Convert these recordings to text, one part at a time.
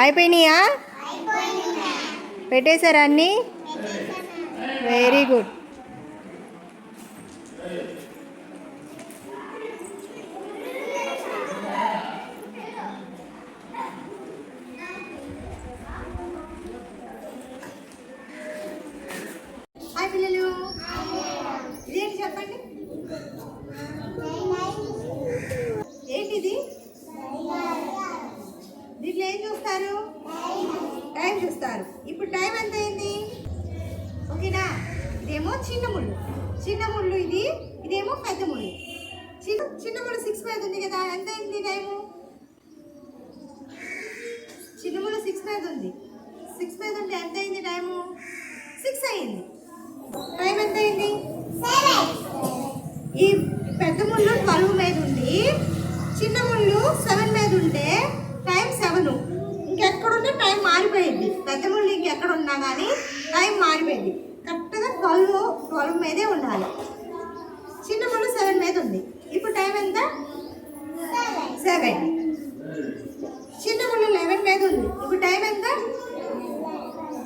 అయిపోయినాయా? పెట్టేశారా అన్నీ? Very good hi పిల్లలు ఇదేంటి చెప్పండి ఏంటిది దీంట్లో ఏం చూస్తారు టైం చూస్తారు ఇప్పుడు టైం ఎంత అయింది ఓకేనా ఇదేమో చిన్న ముళ్ళు చిన్న ముళ్ళు ఇది ఇదేమో పెద్ద ముళ్ళు చిన్న చిన్న ముళ్ళు సిక్స్ మీద ఉంది కదా ఎంత అయింది టైము? చిన్న సిక్స్ మీద ఉంది. సిక్స్ మీద ఉంటే ఎంత అయింది టైము? సిక్స్ అయింది. టైం ఎంత అయింది? ఈ పెద్ద ముళ్ళు ట్వెల్వ్ మీద ఉంది. చిన్న ముళ్ళు సెవెన్ మీద ఉంటే టైం సెవెన్ ఇంకెక్కడున్నా టైం మారిపోయింది. పెద్ద ముళ్ళు ఇంకెక్కడ ఉన్నా కానీ టైం మారిపోయింది కరెక్ట్గా ట్వెల్వ్ ట్వెల్వ్ మీదే ఉండాలి చిన్న ముళ్ళు సెవెన్ మీద ఉంది ఇప్పుడు టైం ఎంత సెవెన్ చిన్న ముళ్ళు లెవెన్ మీద ఉంది ఇప్పుడు టైం ఎంత?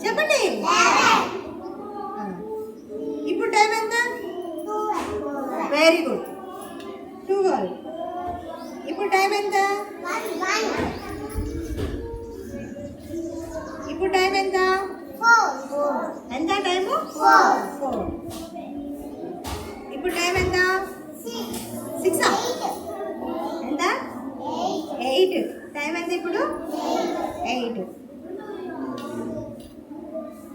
చెప్పండి. ఇప్పుడు టైం ఎంత? వెరీ గుడ్ ట్వెల్వ్ ఇప్పుడు టైం ఎంత? ఇప్పుడు టైం ఎంత? ఎంత టైము ఫోర్ ఇప్పుడు టైం ఎంత? ఇప్పుడు? ఎయిట్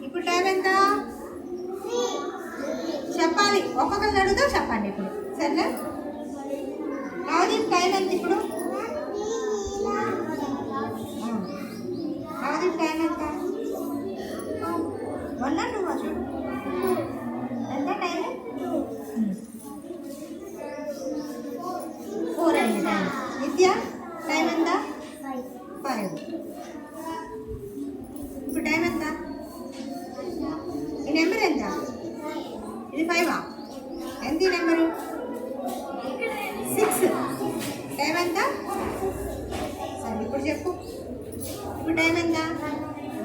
ఇప్పుడు టైం ఎంత? చెప్పాలి. ఒక్కొక్కరిని అడుగుతా చెప్పండి ఇప్పుడు. సరేనా? నవదీప్ టైం ఎంత ఇప్పుడు? టైమా ఫైవా? ఎంత నెంబరు? సిక్స్? టైం ఎంత? సరే ఇప్పుడు చెప్పు. ఇప్పుడు టైం ఎంత?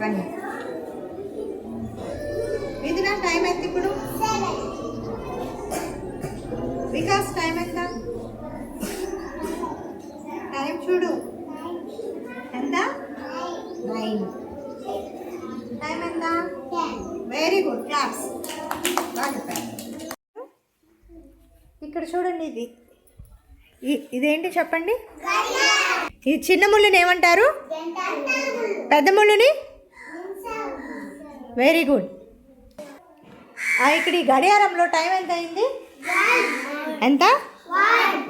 వన్. ఇది నా టైం ఎంత ఇప్పుడు? వికాస్ టైం ఎంత? టైం చూడు. ఎంత? నైన్. టైం ఎంత? వెరీ గుడ్ క్లాస్ ఇక్కడ చూడండి ఇది. ఇదేంటి చెప్పండి? ఈ చిన్న ముళ్ళుని ఏమంటారు? పెద్ద ముళ్ళుని? వెరీ గుడ్ ఇక్కడ ఈ గడియారంలో టైం ఎంత అయింది? ఎంత?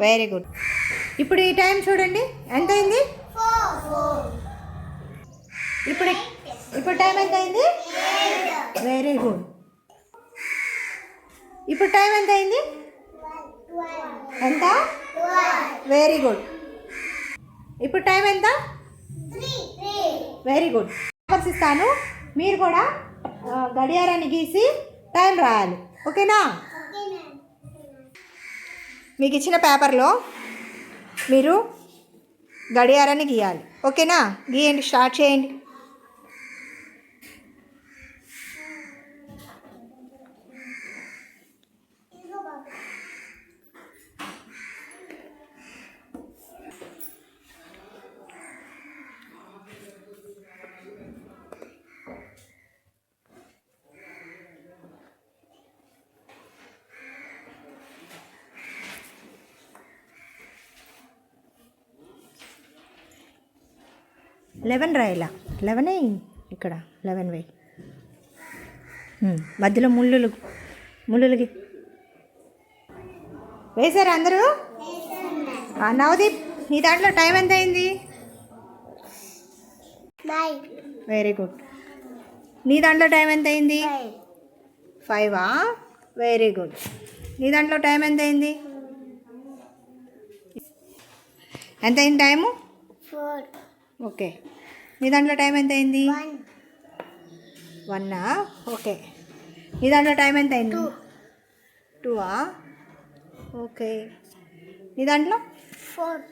వెరీ గుడ్ ఇప్పుడు ఈ టైం చూడండి. ఎంత అయింది? ఇప్పుడు ఇప్పుడు టైం ఎంత అయింది? Very good. ఇప్పుడు టైం ఎంత అయింది? ఎంత? Very good. ఇప్పుడు టైం ఎంత? Very good. పేపర్స్ ఇస్తాను. మీరు కూడా గడియారాన్ని గీసి టైం రాయాలి. ఓకేనా? మీకు ఇచ్చిన పేపర్లో మీరు గడియారాన్ని గీయాలి. ఓకేనా? గీయండి స్టార్ట్ చేయండి. లెవెన్ రాయాల? లెవెనే ఇక్కడ లెవెన్ వై మధ్యలో ముళ్ళులు ముళ్ళులకి. వేశారా అందరూ? నవదీప్ నీ దాంట్లో టైం ఎంత అయింది వెరీ గుడ్ నీ దాంట్లో టైం ఎంత అయింది ఫైవ్? ఫైవా వెరీ గుడ్ నీ దాంట్లో టైం ఎంత అయింది ఎంత అయింది టైము? Four okay. నీ దాంట్లో టైం ఎంత అయింది వన్. వన్నా? ఓకే. నీ దాంట్లో టైం ఎంత అయింది టూ. టూవా? ఓకే. నీ దాంట్లో? ఫోర్.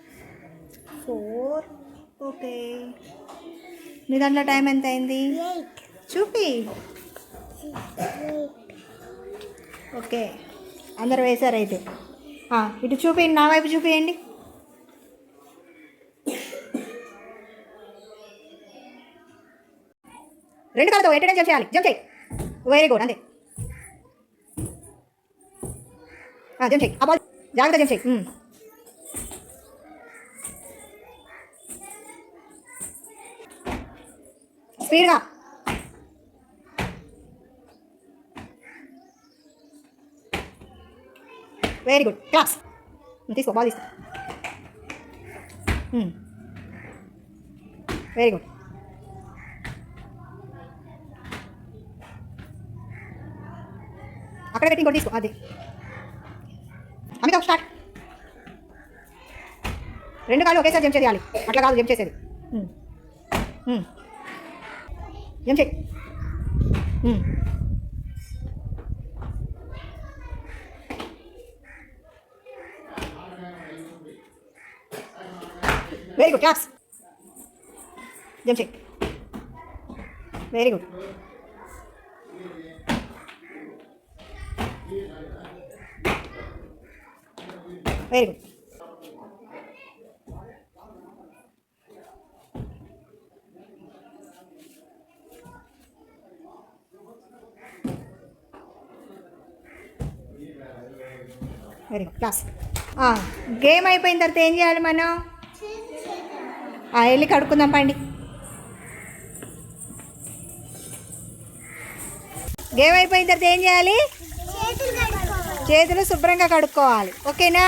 ఫోర్. ఓకే. నీ దాంట్లో టైం ఎంత అయింది చూపి. ఓకే. అందరు వేశారు అయితే ఇటు చూపియండి నా వైపు చూపియండి. రెండు కాళ్ళతో ఎంటర్టైన్ జంప్ చేయాలి? జంప్ చేయి. వెరీ గుడ్ అంతే. జంప్ చేయి. ఆ బాల్ జాగ్రత్త జంప్ చేయి స్పీడ్గా వెరీ గుడ్ క్లాస్ తీసుకో బాల్ తీసుకో. Hmm. వెరీ గుడ్ అక్కడ పెట్టి ఇంకోటి తీసుకో అది. అమితా స్టార్ట్. రెండు కాళ్ళు ఒకేసారి జంప్ చేయాలి అట్లా కాదు జంప్ చేసేది. జంప్ చేయి. వెరీ గుడ్ క్లాప్స్ జంప్ చేయి. Very good very good very good class game అయిపోయిన తర్వాత ఏం చేయాలి మనం? వెళ్ళి కడుక్కుందాం పండి. గేమ్ అయిపోయిన తర్వాత ఏం చేయాలి? చేతులు శుభ్రంగా కడుక్కోవాలి. ఓకేనా?